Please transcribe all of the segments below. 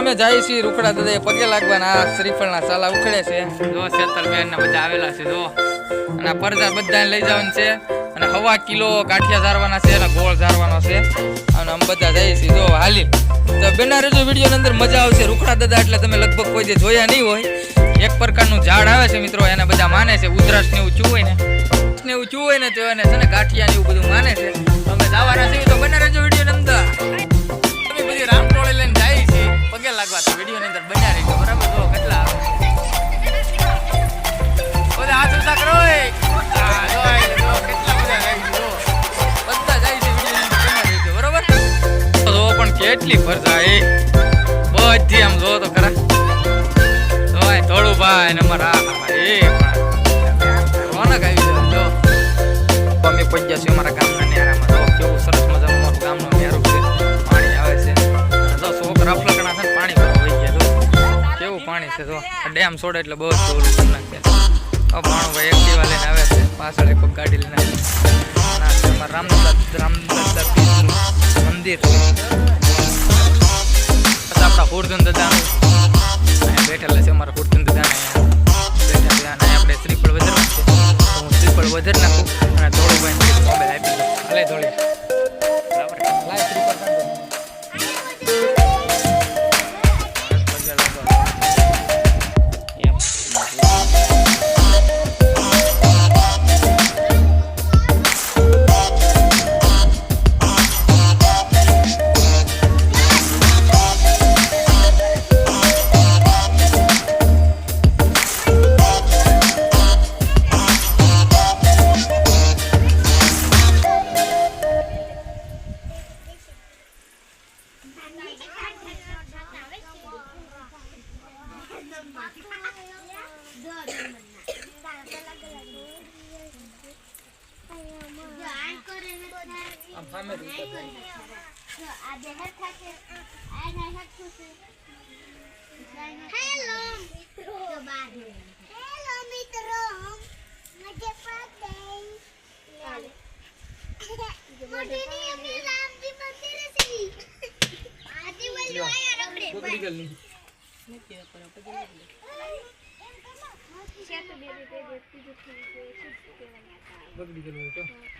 અમે જઈએ છીએ રૂખડા દાદા પગે લાગવાના. આ શ્રીફળના સાલા ઉખડે છે. જો શેતરબેન ને બધા આવેલા છે જો. અને પરજા બધાને લઈ જવાનું છે. અને હવા કિલો ગાંઠિયા ઝારવાના છે અને ગોળ ઝારવાનો છે. અને અમે બધા જઈએ છીએ. જો હાલી તો બેના રેજો વીડિયો અંદર મજા આવશે. રૂખડા દાદા એટલે તમે લગભગ કોઈ જે જોયા નહીં હોય એક પ્રકારનું ઝાડ આવે છે મિત્રો. એને બધા માને છે. ઉધરસ ને એવું ચૂવે ને. ને એવું ચૂવે ને તો એને છે ને ગાંઠિયા ને એવું બધું માને છે. અમે જવાના છીએ. તો બેના રહેજો વીડિયો અંદર. લાગવા તો વીડિયો ની અંદર બન્યા રહીજો. બરાબર? જો કેટલા બધા હાથ ઊંચા કરો કેટલા છે, છે ફરતા એ. બધી આમ જો તો ખરા. જોય થોડું ભાઈ ને અમારા એ રોનક આવી જાય જો અમે પહોંચ્યા છીએ અમારા ગામના. છે તો ડેમ છોડે એટલે બહુ જ ઓલું કરી નાખે. હવે ભાણુભાઈ એક્ટિવા લઈને આવે છે. પાછળ એક ગાડી લઈને આવે રામદાસ રામદાસ મંદિર. પછી આપણા હુરધન દાદાનું. બેઠેલા છે અમારા હુરધન દાદાને બેઠા છે. અને આપણે શ્રીફળ વધારે તો હું શ્રીફળ વધારે નાખું અને થોડું ભાઈ મોબાઈલ આપી દઉં ભલે થોડી આમ સામે જ ઉતર. હેલો મિત્રો હેલો મિત્રો મજે પાતે મોઢીની અમે રામજી મંદિરે છીએ આજી વલ્લુ આયા રગડે બગડી ગયેલી. બગડી ગયેલું હોય તો. ગાલનું બોલ પેલે લાગી ગયું. કેટલું મારું સપલા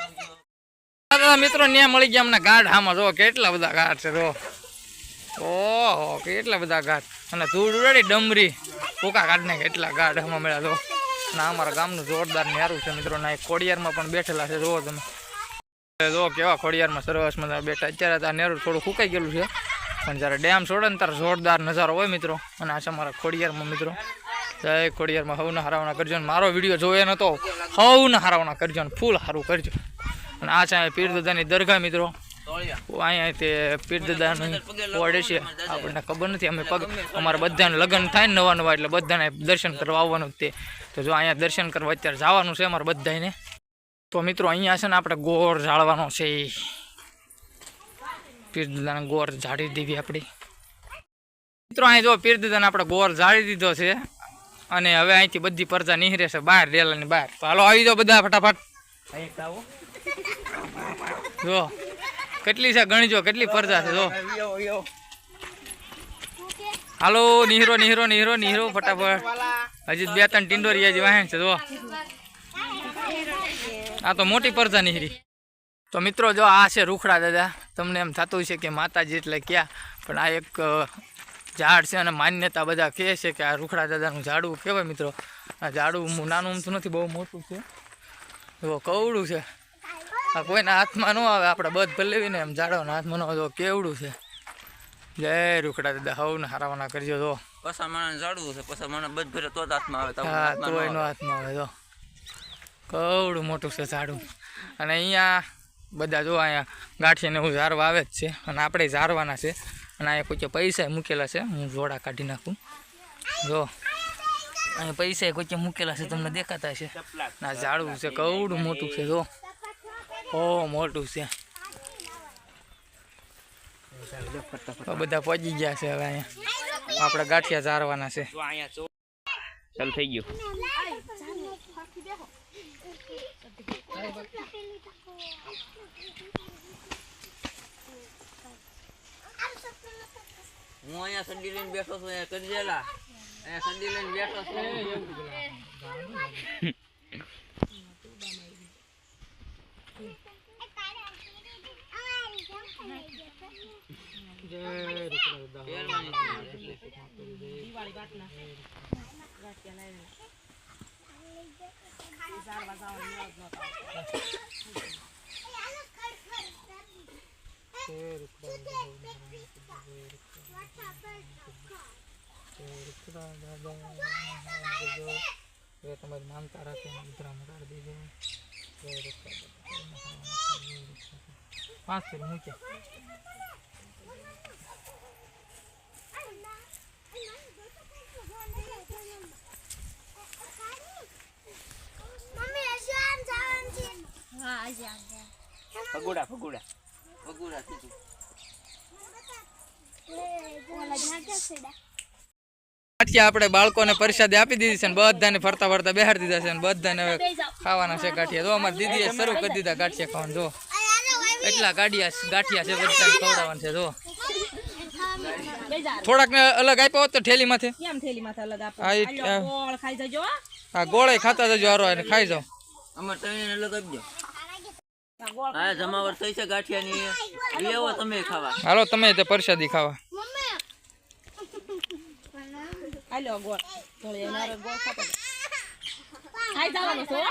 દાદા, મિત્રો ને મળી ગયા અમને ગાઢ આમાં જો, કેટલા બધા ગાઢ છે, જો. ઓહો, કેટલા બધા ગાઢ. અને ધૂળ ઉડાડી ડમરી. ભૂકા કાઢ નાખે એટલા ગાઢ આમાં મળ્યા, જો. ના અમારા ગામનું જોરદાર નેરું છે, મિત્રો. ના ખોડિયારમાં પણ બેઠેલા છે, જો તમે. જો, કેવા ખોડિયારમાં સરસ મજા બેઠા. અત્યારે તો આ નેરું થોડું ફૂંકાઈ ગયેલું છે. પણ જ્યારે ડેમ છોડે ને ત્યારે જોરદાર નજારો હોય, મિત્રો. અને આ છે અમારા ખોડિયારમાં, મિત્રો. જય ખોડિયારમાં. હવના હારાવના કરજો. મારો વીડિયો જોયો નતો. હવના હારાવના કરજો ને ફૂલ હારું કરજો. અને આ છે અહીંયા પીર દાદાની દરગાહ મિત્રો. અહીંયા તે પીર દાદાનું વડ છે. આપણને ખબર નથી અમે પગ અમારા બધાને લગ્ન થાય ને નવા નવા એટલે બધાને દર્શન કરવા આવવાનું તે. તો જો અહીંયા દર્શન કરવા અત્યારે જવાનું છે અમારે બધાને તો મિત્રો અહીંયા છે ને આપણે ગોળ જાળવાનો છે. પીર દાદાને ગોળ જાળી દેવી આપણી. મિત્રો અહીં જો પીર દાદાને આપણે ગોળ જાળી દીધો છે. અને હવે અહીંથી બધી પરજા નીહરે છે બહાર રેલાની બહાર. તો હાલો આવી જાઓ બધા ફટાફટ. જો. કેટલી છે ગણજો કેટલી પરજા છે, જો. હાલો, નિહરો નિહરો નિહરો નિહરો, ફટાફટ. હજી બે ત્રણ ટિંડોરી હજી વાહન છે, જો. આ તો મોટી પરજા નિહરી. તો મિત્રો, જો આ છે રૂખડા દાદા. તમને એમ થતું છે કે માતાજી એટલે ક્યાં? પણ આ એક ઝાડ છે અને માન્યતા બધા કહે છે કે આ રૂખડા દાદાનું ઝાડવું કહેવાય મિત્રો. આ ઝાડવું નાનું તો નથી, બહુ મોટું છે. જો, કવડું છે. આ કોઈના હાથમાં ન આવે આપણે બધ ભલેવીને એમ ઝાડવાના હાથમાં ન આવે કેવડું છે? જય રૂખડા દાદા હવને હારાવાના કરજો જો પસા માણસ ઝાડવું છે પસા માણસ બધ ભરે તો હાથમાં આવે તો હા તો એનો આવે. હાથમાં આવે તો. કવડું મોટું છે ઝાડું અને અહીંયા બધા જો અહીંયા ગાંઠીને એવું ઝારવા આવે જ છે. અને આપણે ઝારવાના છે. અને અહીંયા કોઈ પૈસા મૂકેલા છે. હું જોડા કાઢી નાખું. જો અહીંયા પૈસા કોઈ મૂકેલા છે તમને દેખાતા છે ના ઝાડવું છે કવડું મોટું છે જો. ઓ મોટું છે. બધા પહોંચી ગયા છે હવે અહીંયા. આપણે ગાંઠિયા ચારવાના છે. ચાલ થઈ ગયું. હું અહીંયા સંડી લઈને બેઠો છું, અહીંયા કરી દેલા અહીંયા સંડી લઈને બેઠો છું. anjir Pasir mungkin. ફગુડા ફગુડા. ફગુડા ગાંઠિયા આપણે બાળકોને પરસાદી આપી દીધી છે ને બધાને ફરતા ફરતા બેહાડી દીધા છે ને બધાને હવે ખાવાના છે ગાંઠિયા. જો અમારી દીદીએ શરૂ કરી દીધા ગાંઠિયા ખાવાનું જો. એટલા ગાંઠિયા ગાંઠિયા છે બધાને ખવડાવવાના છે જો. થોડાક ને અલગ આપ્યો હોત તો થેલી માથે અલગ આપો આ ઈ- આલ્યો ગોળ ખાઈ જજો હો. ગોળે ખાતા જજો હારો ખાઈ જાઓ. અમારે ત્રણ અલગ આપજો. આ જમાવર થઈ છે ગાંઠિયાની. લેવો તમે ખાવા. હાલો તમે તે પરસાદી ખાવા. મમ્મી આલ્યો ગોળ ધોળી એના હારે ગોળ ખાતો. ખાઈ જવાનું છે હો.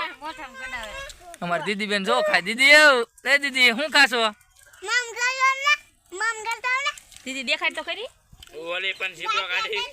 અમારી દીદી બેન જો ખાય. દીદી એવું લે દીદી શું ખાશો? મમ ગયો ને? મમ ગયો ને દીદી દેખાડ તો કરી ઓલી પણ સીપડો કાઢી.